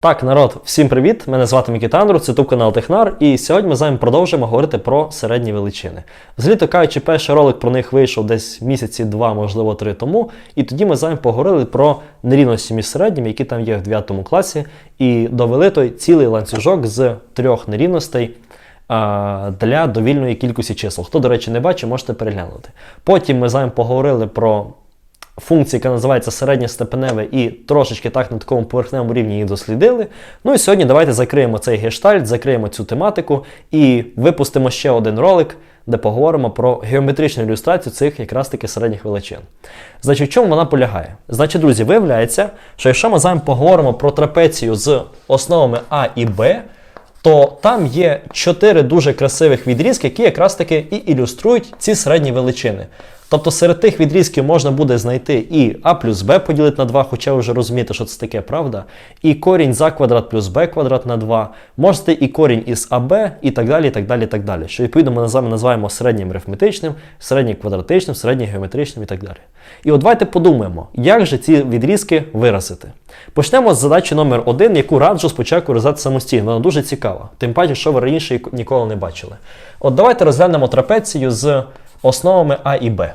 Так, народ, всім привіт! Мене звати Микита Андру, це тут канал Технар, і сьогодні ми з вами продовжуємо говорити про середні величини. Взагалі-то кажучи, перший ролик про них вийшов десь місяці два, можливо, три тому. І тоді ми з вами поговорили про нерівності між середніми, які там є в 9 класі, і довели той цілий ланцюжок з трьох нерівностей. Для довільної кількості чисел. Хто, до речі, не бачив, можете переглянути. Потім ми з вами поговорили про функції, яка називається середнє степеневе, і трошечки так на такому поверхневому рівні її дослідили. Ну і сьогодні давайте закриємо цей гештальт, закриємо цю тематику і випустимо ще один ролик, де поговоримо про геометричну ілюстрацію цих якраз таки середніх величин. Значить, в чому вона полягає? Значить, друзі, виявляється, що якщо ми з вами поговоримо про трапецію з основами А і Б, то там є чотири дуже красивих відрізки, які якраз таки і ілюструють ці середні величини. Тобто серед тих відрізків можна буде знайти і а плюс b поділити на 2, хоча ви вже розумієте, що це таке, правда? І корінь за квадрат плюс b квадрат на 2, можете і корінь із АБ, і так далі, і так далі, і так далі. Що відповідно ми вами називаємо середнім арифметичним, середнім квадратичним, середнім геометричним і так далі. І от давайте подумаємо, як же ці відрізки виразити. Почнемо з задачі номер 1 яку раджу спочатку розв'язати самостійно. Вона дуже цікава. Тим паче, що ви раніше ніколи не бачили. От давайте розглянемо трапецію з основами А і Б.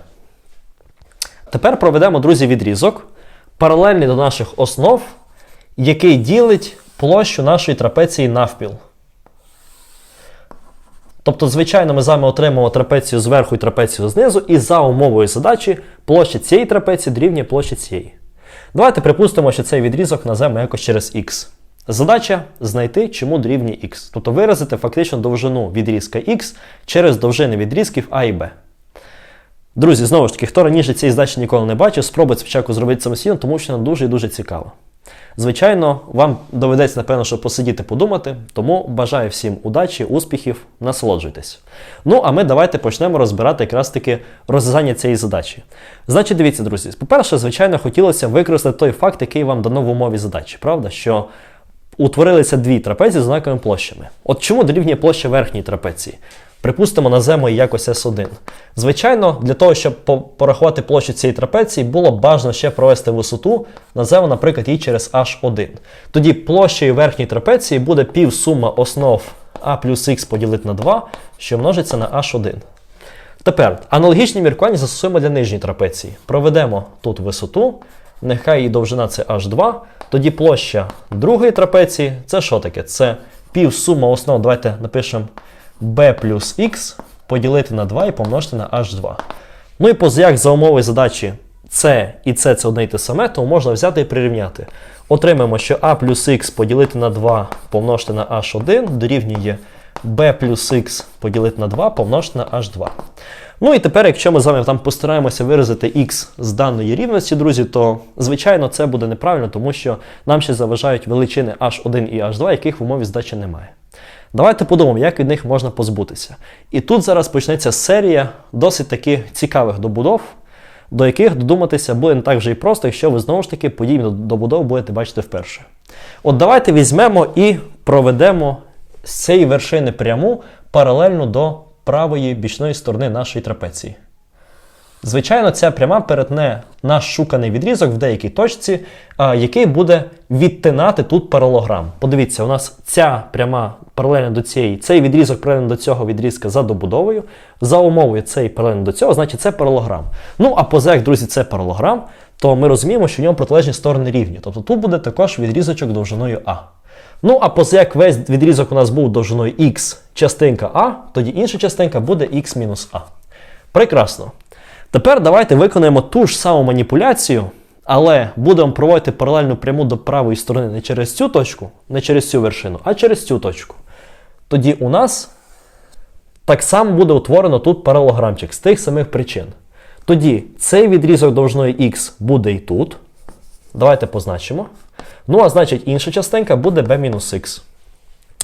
Тепер проведемо, друзі, відрізок, паралельний до наших основ, який ділить площу нашої трапеції навпіл. Тобто, звичайно, ми з вами отримаємо трапецію зверху і трапецію знизу, і за умовою задачі площа цієї трапеції дорівнює площі цієї. Давайте припустимо, що цей відрізок назвемо якось через х. Задача знайти, чому дорівнює х. Тобто виразити фактично довжину відрізка х через довжини відрізків А і Б. Друзі, знову ж таки, хто раніше цієї здачі ніколи не бачив, спробуйте спочатку зробити самостійно, тому що вона дуже і дуже цікава. Звичайно, вам доведеться, напевно, що посидіти, подумати, тому бажаю всім удачі, успіхів, насолоджуйтесь. Ну, а ми давайте почнемо розбирати якраз таки розв'язання цієї задачі. Значить, дивіться, друзі, по-перше, звичайно, хотілося використати той факт, який вам дано в умові задачі, правда? Що утворилися дві трапеції з однаковими площами. От чому дорівнює площа верхньої трапеції? Припустимо, назвемо її якось S1. Звичайно, для того, щоб порахувати площу цієї трапеції, було б бажано ще провести висоту, назвемо, наприклад, її через H1. Тоді площею верхньої трапеції буде півсума основ А плюс Х поділити на 2, що множиться на H1. Тепер аналогічні міркування застосуємо для нижньої трапеції. Проведемо тут висоту, нехай її довжина це H2. Тоді площа другої трапеції це що таке? Це півсума основ. Давайте напишемо b плюс x поділити на 2 і помножити на h2. Ну і позаяк за умови задачі c і c це одне й те саме, то можна взяти і прирівняти. Отримаємо, що a плюс x поділити на 2 помножити на h1 дорівнює b плюс x поділити на 2 помножити на h2. Ну і тепер, якщо ми з вами там постараємося виразити x з даної рівності, друзі, то звичайно це буде неправильно, тому що нам ще заважають величини h1 і h2, яких в умові здачі немає. Давайте подумаємо, як від них можна позбутися. І тут зараз почнеться серія досить таки цікавих добудов, до яких додуматися буде не так вже і просто, якщо ви знову ж таки подібні добудов будете бачити вперше. От давайте візьмемо і проведемо з цієї вершини пряму паралельно до правої бічної сторони нашої трапеції. Звичайно, ця пряма перетне наш шуканий відрізок в деякій точці, який буде відтинати тут паралограм. Подивіться, у нас ця пряма паралельно до цієї, цей відрізок паралельно до цього відрізка за добудовою. За умовою цей паралельно до цього, значить це паралограм. Ну а поза як, друзі, це паралограм, то ми розуміємо, що в ньому протилежні сторони рівні. Тобто тут буде також відрізочок довжиною А. Ну, а поза як весь відрізок у нас був довжиною Х частинка А, тоді інша частинка буде Х мінус А. Прекрасно. Тепер давайте виконаємо ту ж саму маніпуляцію, але будемо проводити паралельну пряму до правої сторони не через цю точку, не через цю вершину, а через цю точку. Тоді у нас так само буде утворено тут паралограмчик з тих самих причин. Тоді цей відрізок довжиною Х буде і тут. Давайте позначимо. Ну, а значить, інша частинка буде b-х.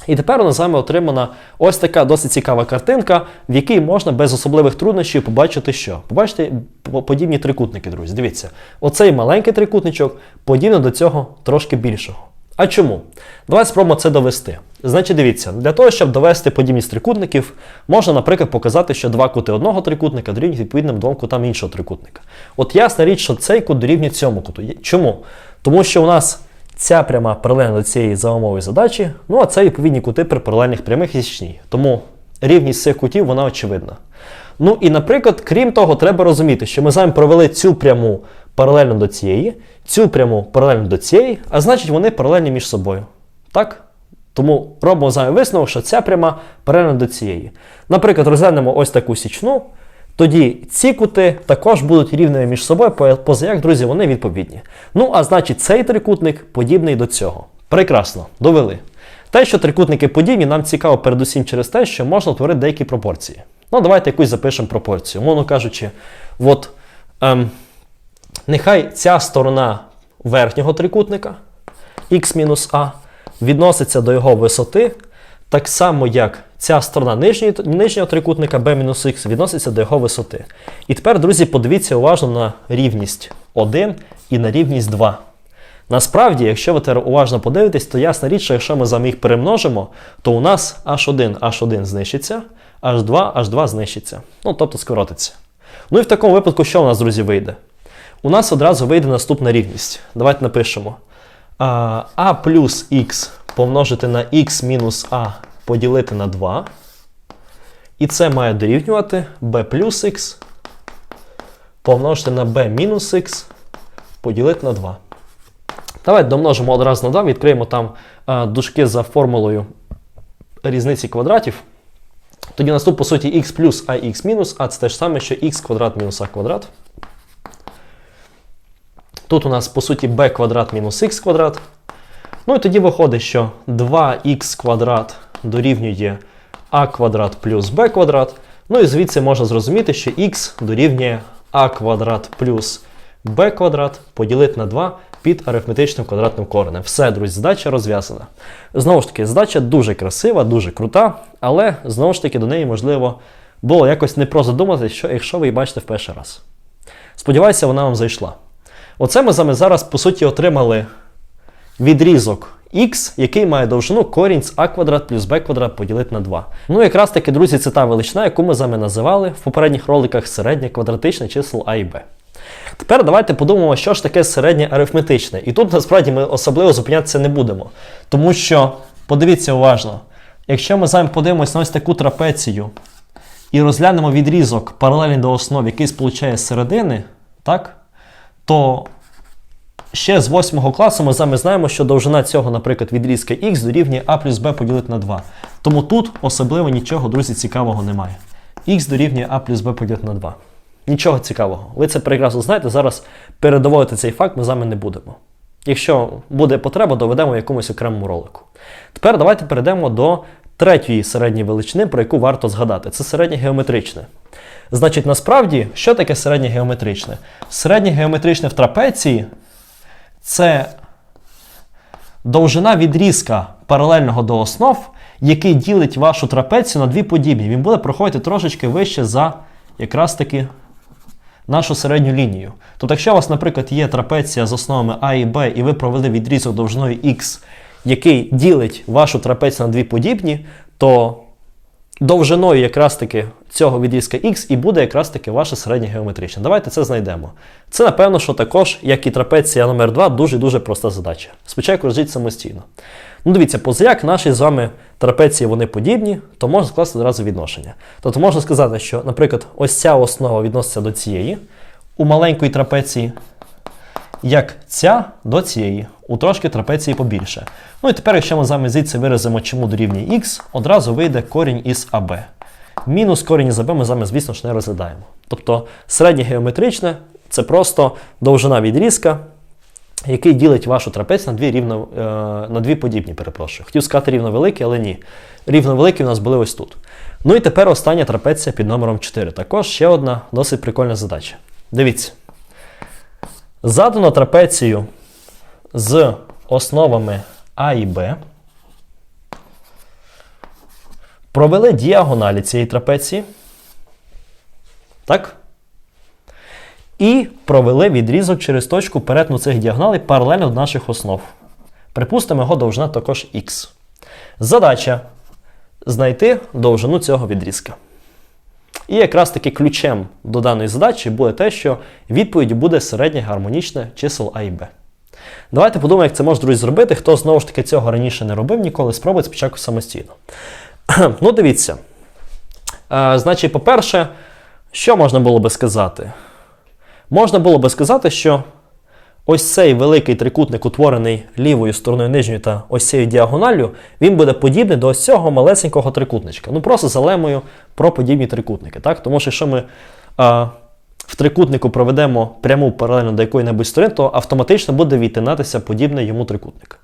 І тепер у нас з вами отримана ось така досить цікава картинка, в якій можна без особливих труднощів побачити що? Побачите подібні трикутники, друзі. Дивіться, оцей маленький трикутничок подібний до цього трошки більшого. А чому? Давайте спробуємо це довести. Значить, дивіться, для того, щоб довести подібність трикутників, можна, наприклад, показати, що два кути одного трикутника дорівнюють відповідним двом кутам іншого трикутника. От ясна річ, що цей кут дорівнює цьому куту. Чому? Тому що у нас ця пряма паралельна до цієї за умови задачі, ну а це відповідні кути при паралельних прямих і січній. Тому рівність цих кутів вона очевидна. Ну і, наприклад, крім того, треба розуміти, що ми з вами провели цю пряму паралельно до цієї, цю пряму паралельно до цієї, а значить вони паралельні між собою. Так? Тому робимо з вами висновок, що ця пряма паралельна до цієї. Наприклад, розглянемо ось таку січну. Тоді ці кути також будуть рівними між собою, по- поза як, друзі, вони відповідні. Ну, а значить, цей трикутник подібний до цього. Прекрасно, довели. Те, що трикутники подібні, нам цікаво передусім через те, що можна утворити деякі пропорції. Ну, давайте якусь запишемо пропорцію. Умовно кажучи, от, ем, нехай ця сторона верхнього трикутника, х-а, відноситься до його висоти, так само, як ця сторона нижньої, нижнього трикутника b-х відноситься до його висоти. І тепер, друзі, подивіться уважно на рівність 1 і на рівність 2. Насправді, якщо ви уважно подивитесь, то ясна річ, що якщо ми з вами їх перемножимо, то у нас h1, h1 знищиться, h2, h2 знищиться. Ну, тобто скоротиться. Ну і в такому випадку, що у нас, друзі, вийде? У нас одразу вийде наступна рівність. Давайте напишемо. А плюс х помножити на х мінус а поділити на 2. І це має дорівнювати b плюс х помножити на b мінус х поділити на 2. Давайте домножимо одразу на 2, відкриємо там а, дужки за формулою різниці квадратів. Тоді наступ, по суті, х плюс а х мінус, а це те ж саме, що х квадрат мінус а квадрат. Тут у нас, по суті, b квадрат мінус х квадрат. Ну і тоді виходить, що 2х квадрат дорівнює а квадрат плюс b квадрат. Ну і звідси можна зрозуміти, що х дорівнює а квадрат плюс b квадрат поділити на 2 під арифметичним квадратним коренем. Все, друзі, задача розв'язана. Знову ж таки, задача дуже красива, дуже крута, але знову ж таки до неї можливо було якось не про задуматися, що якщо ви її бачите в перший раз. Сподіваюся, вона вам зайшла. Оце ми з вами зараз, по суті, отримали відрізок х, який має довжину корінь з а квадрат плюс b квадрат поділити на 2. Ну, якраз таки, друзі, це та величина, яку ми з вами називали в попередніх роликах середнє квадратичне чисел а і b. Тепер давайте подумаємо, що ж таке середнє арифметичне. І тут насправді ми особливо зупинятися не будемо. Тому що, подивіться уважно, якщо ми з вами подивимось на ось таку трапецію і розглянемо відрізок паралельний до основ, який сполучає середини, так, то ще з 8 класу ми з вами знаємо, що довжина цього, наприклад, відрізка х дорівнює а плюс b поділити на 2. Тому тут особливо нічого, друзі, цікавого немає. х дорівнює а плюс b поділити на 2. Нічого цікавого. Ви це прекрасно знаєте. Зараз передоводити цей факт ми з вами не будемо. Якщо буде потреба, доведемо в якомусь окремому ролику. Тепер давайте перейдемо до третьої середньої величини, про яку варто згадати. Це середнє геометричне. Значить, насправді, що таке середнє геометричне? Середнє геометричне в трапеції це довжина відрізка паралельного до основ, який ділить вашу трапецію на дві подібні. Він буде проходити трошечки вище за якраз таки нашу середню лінію. Тобто, якщо у вас, наприклад, є трапеція з основами А і Б, і ви провели відрізок довжиною Х, який ділить вашу трапецію на дві подібні, то довжиною якраз таки цього відрізка Х і буде якраз таки ваше середнє геометричне. Давайте це знайдемо. Це, напевно, що також, як і трапеція номер 2 дуже-дуже проста задача. Спочатку розвіть самостійно. Ну, дивіться, позаяк наші з вами трапеції вони подібні, то можна скласти одразу відношення. Тобто можна сказати, що, наприклад, ось ця основа відноситься до цієї у маленької трапеції, як ця до цієї, у трошки трапеції побільше. Ну і тепер, якщо ми з вами звідси виразимо, чому дорівнює х, одразу вийде корінь із АБ. Мінус корінь із АБ ми з вами, звісно ж, не розглядаємо. Тобто середнє геометричне це просто довжина відрізка, який ділить вашу трапецію на дві рівно, е, на дві подібні, перепрошую. Хотів сказати рівновеликі, але ні. Рівновеликі у нас були ось тут. Ну і тепер остання трапеція під номером 4. Також ще одна досить прикольна задача. Дивіться. Задано трапецію з основами А і Б. Провели діагоналі цієї трапеції. Так? І провели відрізок через точку перетину цих діагоналей паралельно до наших основ. Припустимо, його довжина також х. Задача знайти довжину цього відрізка. І якраз таки ключем до даної задачі буде те, що відповідь буде середнє гармонічне чисел А і Б. Давайте подумаємо, як це може, друзі зробити. Хто знову ж таки цього раніше не робив ніколи, спробуйте спочатку самостійно. ну, дивіться. Е, значить, по-перше, що можна було би сказати? Можна було би сказати, що ось цей великий трикутник, утворений лівою стороною нижньою та ось цією діагоналлю, він буде подібний до ось цього малесенького трикутничка. Ну, просто за лемою про подібні трикутники. Так? Тому що якщо ми а, в трикутнику проведемо пряму паралельно до якої-небудь сторони, то автоматично буде відтинатися подібний йому трикутник.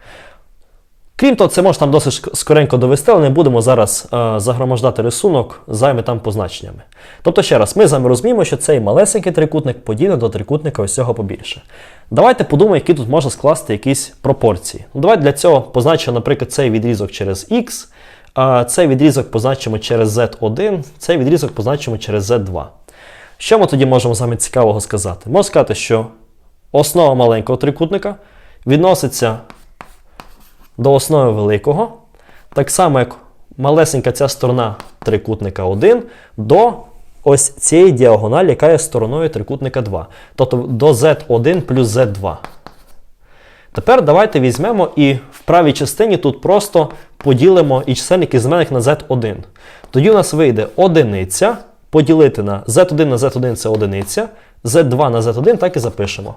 Крім того, це можна там досить скоренько довести, але не будемо зараз е, загромождати рисунок займи там позначеннями. Тобто, ще раз, ми з вами розуміємо, що цей малесенький трикутник подібний до трикутника ось цього побільше. Давайте подумаємо, які тут можна скласти якісь пропорції. Ну, давайте для цього позначимо, наприклад, цей відрізок через x, а цей відрізок позначимо через z1, цей відрізок позначимо через z2. Що ми тоді можемо з вами цікавого сказати? Можна сказати, що основа маленького трикутника відноситься до основи великого, так само як малесенька ця сторона трикутника 1 до ось цієї діагоналі, яка є стороною трикутника 2. Тобто до z1 плюс z2. Тепер давайте візьмемо і в правій частині тут просто поділимо і чисельник і знаменник на z1. Тоді у нас вийде одиниця поділити на z1 на z1 це одиниця, z2 на z1 так і запишемо.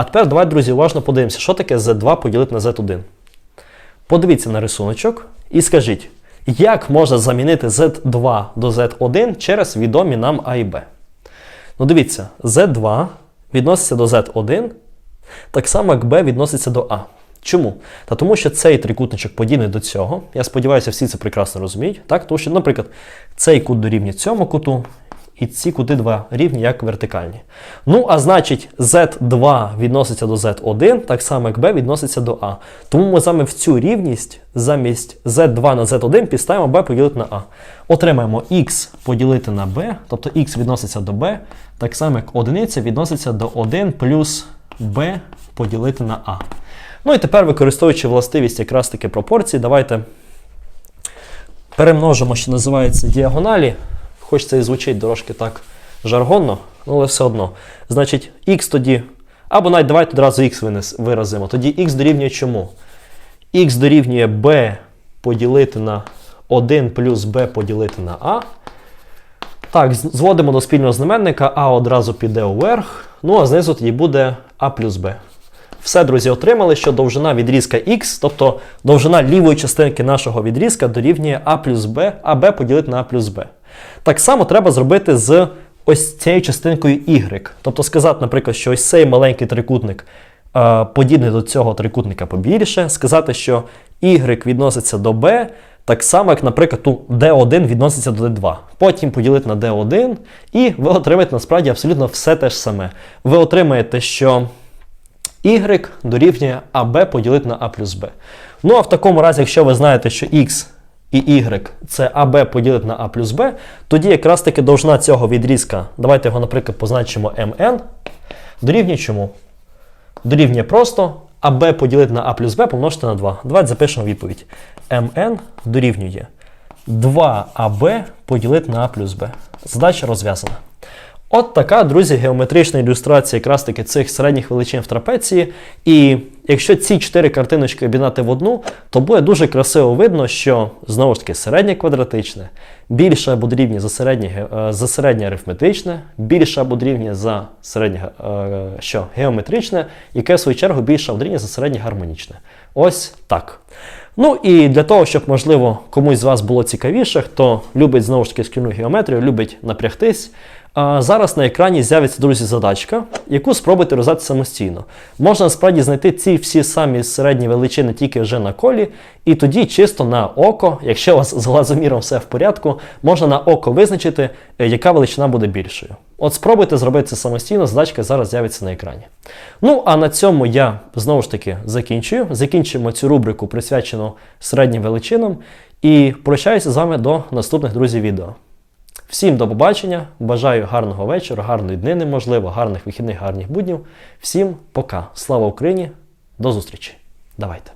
А тепер давайте, друзі, уважно подивимося, що таке Z2 поділити на Z1. Подивіться на рисуночок і скажіть, як можна замінити Z2 до Z1 через відомі нам А і Б? Ну, дивіться, Z2 відноситься до Z1, так само, як B відноситься до А. Чому? Та тому, що цей трикутничок подібний до цього. Я сподіваюся, всі це прекрасно розуміють. Так? Тому що, наприклад, цей кут дорівнює цьому куту, і ці кути два рівні, як вертикальні. Ну, а значить, Z2 відноситься до Z1, так само як B відноситься до А. Тому ми саме в цю рівність замість Z2 на Z1 підставимо B поділити на А. Отримаємо X поділити на B, тобто X відноситься до B, так само як одиниця відноситься до 1 плюс B поділити на А. Ну і тепер, використовуючи властивість якраз таки пропорції, давайте перемножимо, що називається діагоналі. Хоч це і звучить трошки так жаргонно, ну, але все одно. Значить, x тоді. Або навіть давайте одразу x виразимо. Тоді x дорівнює чому? x дорівнює b поділити на 1 плюс b поділити на a. Так, зводимо до спільного знаменника, а одразу піде вверх. Ну, а знизу тоді буде а плюс b. Все, друзі, отримали, що довжина відрізка x, тобто довжина лівої частинки нашого відрізка дорівнює а плюс b, а b поділити на а плюс b. Так само треба зробити з ось цією частинкою y. Тобто сказати, наприклад, що ось цей маленький трикутник е, подібний до цього трикутника побільше, сказати, що y відноситься до b, так само, як, наприклад, тут d1 відноситься до d2. Потім поділити на d1, і ви отримаєте насправді абсолютно все те ж саме. Ви отримаєте, що y дорівнює АБ поділити на А плюс Б. Ну а в такому разі, якщо ви знаєте, що x і y це АБ поділити на А плюс Б, тоді якраз таки довжина цього відрізка, давайте його, наприклад, позначимо mn, дорівнює чому? Дорівнює просто АБ поділити на А плюс Б помножити на 2. Давайте запишемо відповідь. mn дорівнює 2АБ поділити на А плюс Б. Задача розв'язана. От така, друзі, геометрична ілюстрація якраз таки цих середніх величин в трапеції. І якщо ці чотири картиночки об'єднати в одну, то буде дуже красиво видно, що знову ж таки середнє квадратичне, більше або дорівнює за середнє, е, за середнє арифметичне, більше або дорівнює за середнє е, що, геометричне, яке в свою чергу більше або дорівнює за середнє гармонічне. Ось так. Ну і для того, щоб, можливо, комусь з вас було цікавіше, хто любить знову ж таки шкільну геометрію, любить напрягтись. Зараз на екрані з'явиться, друзі, задачка, яку спробуйте розв'язати самостійно. Можна насправді знайти ці всі самі середні величини тільки вже на колі, і тоді чисто на око, якщо у вас з глазоміром все в порядку, можна на око визначити, е, яка величина буде більшою. От спробуйте зробити це самостійно, задачка зараз з'явиться на екрані. Ну, а на цьому я знову ж таки закінчую. Закінчимо цю рубрику, присвячену середнім величинам, і прощаюся з вами до наступних друзів відео. Всім до побачення. Бажаю гарного вечора, гарної днини, можливо, гарних вихідних, гарних буднів. Всім пока. Слава Україні! До зустрічі! Давайте!